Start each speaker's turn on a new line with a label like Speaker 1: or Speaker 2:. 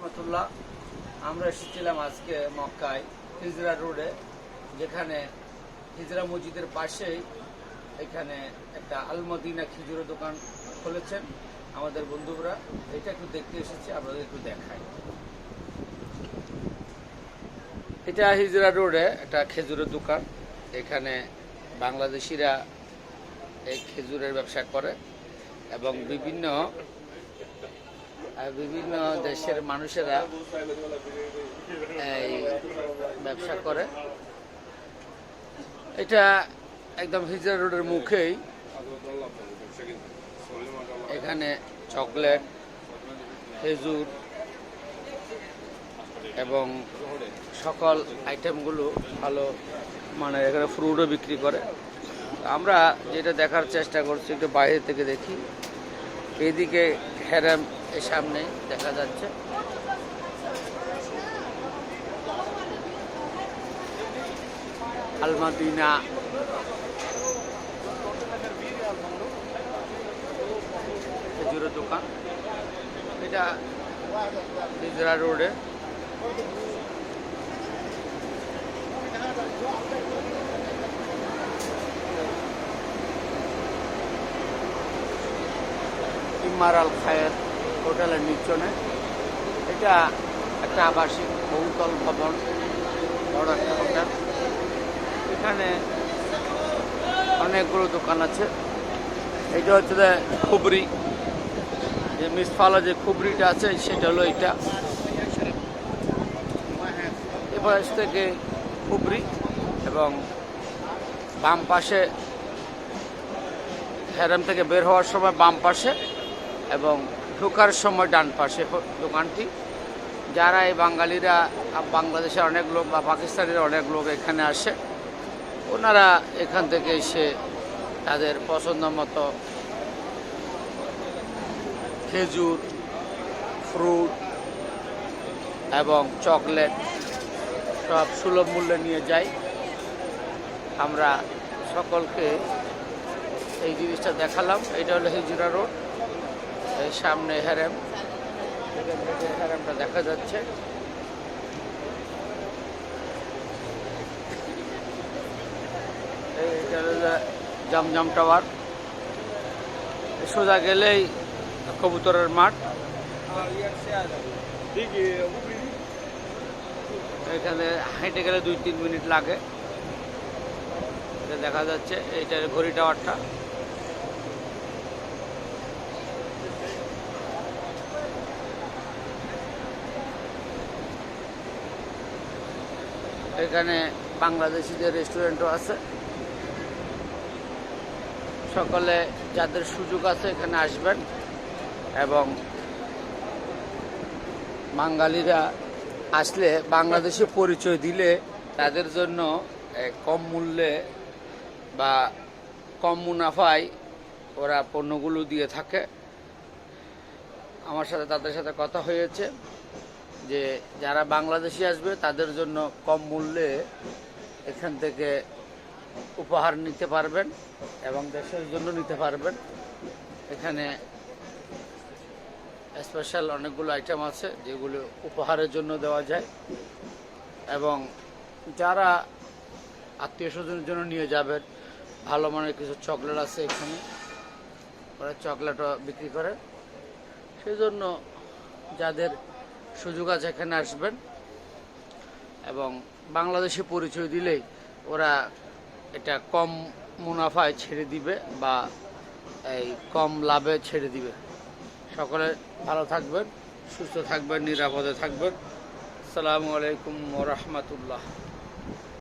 Speaker 1: রহমতুল্লাহ, আমরা এসেছিলাম আজকে মক্কায়, হিজরা রোডে, যেখানে হিজরা মসজিদের পাশেই এখানে একটা আলমদিনা খিজুরের দোকান খুলেছেন আমাদের বন্ধুরা। এটা একটু দেখতে এসেছি, আপনাদের একটু দেখাই। এটা হিজরা রোডে একটা খেজুরের দোকান। এখানে বাংলাদেশিরা এই খেজুরের ব্যবসা করে এবং বিভিন্ন বিভিন্ন দেশের মানুষেরা, এই, ব্যবসা করে। এটা একদম হিজরা রোডের মুখেই। এখানে চকলেট, খেজুর এবং সকল আইটেমগুলো ভালো মানে এখানে ফ্রুটও বিক্রি করে। আমরা যেটা দেখার চেষ্টা করছি, একটু বাইরে থেকে দেখি। এদিকে হেরাম এর সামনে দেখা যাচ্ছে। আলমাদিনা। খেজুরের দোকান। এটা নিজরা রোডে। ইমার আল খায়ের হোটেলের নিচনে এটা একটা আবাসিক বহুতল ভবন, বড় একটা হোটেল। এখানে অনেকগুলো দোকান আছে। এটা হচ্ছে যে খুবরি। যে মিসফালা যে খুবরিটা আছে, সেটা হলো এটা। এবার থেকে খুবরি এবং বাম পাশে হ্যারাম থেকে বের হওয়ার সময় বাম পাশে এবং ঢোকার সময় ডান পাশে দোকানটি। যারা এই বাঙালিরা বাংলাদেশের অনেক লোক বা পাকিস্তানের অনেক লোক এখানে আসে, ওনারা এখান থেকে এসে তাদের পছন্দ মতো খেজুর, ফ্রুট এবং চকলেট সব সুলভ মূল্যে নিয়ে যায় আমরা সকলকে এই জিনিসটা দেখালাম। এটা হলো হিজুরা রোড। সামনে হ্যারেম এখান হ্যারেমটা দেখা যাচ্ছে। Zamzam tower. সোজা গেলেই কবুতরের মাঠ। এখানে হেঁটে গেলে দুই তিন মিনিট লাগে। দেখা যাচ্ছে এইটা ঘড়ি টাওয়ারটা। এখানে বাংলাদেশিদের রেস্টুরেন্টও আছে। সকলে যাদের সুযোগ আছে এখানে আসবেন। এবং বাঙালিরা আসলে বাংলাদেশে পরিচয় দিলে তাদের জন্য কম মূল্যে বা কম মুনাফায় ওরা পণ্যগুলো দিয়ে থাকে। আমার সাথে তাদের সাথে কথা হয়েছে। যে যারা বাংলাদেশি আসবে, তাদের জন্য কম মূল্যে এখান থেকে উপহার নিতে পারবেন এবং দেশের জন্য নিতে পারবেন। এখানে স্পেশাল অনেকগুলো আইটেম আছে, যেগুলো উপহারের জন্য দেওয়া যায়। এবং যারা আত্মীয় স্বজনের জন্য নিয়ে যাবেন, ভালো মানের কিছু চকলেট আছে এখানে। ওরা চকলেটও বিক্রি করে। সেই জন্য যাদের সুযোগ আছে এখানে আসবেন। এবং বাংলাদেশে পরিচয় দিলেই ওরা এটা কম মুনাফায় ছেড়ে দিবে বা এই কম লাভে ছেড়ে দিবে। সকলে ভালো থাকবেন, সুস্থ থাকবেন, নিরাপদে থাকবেন। আসসালামু আলাইকুম রহমতুল্লাহ।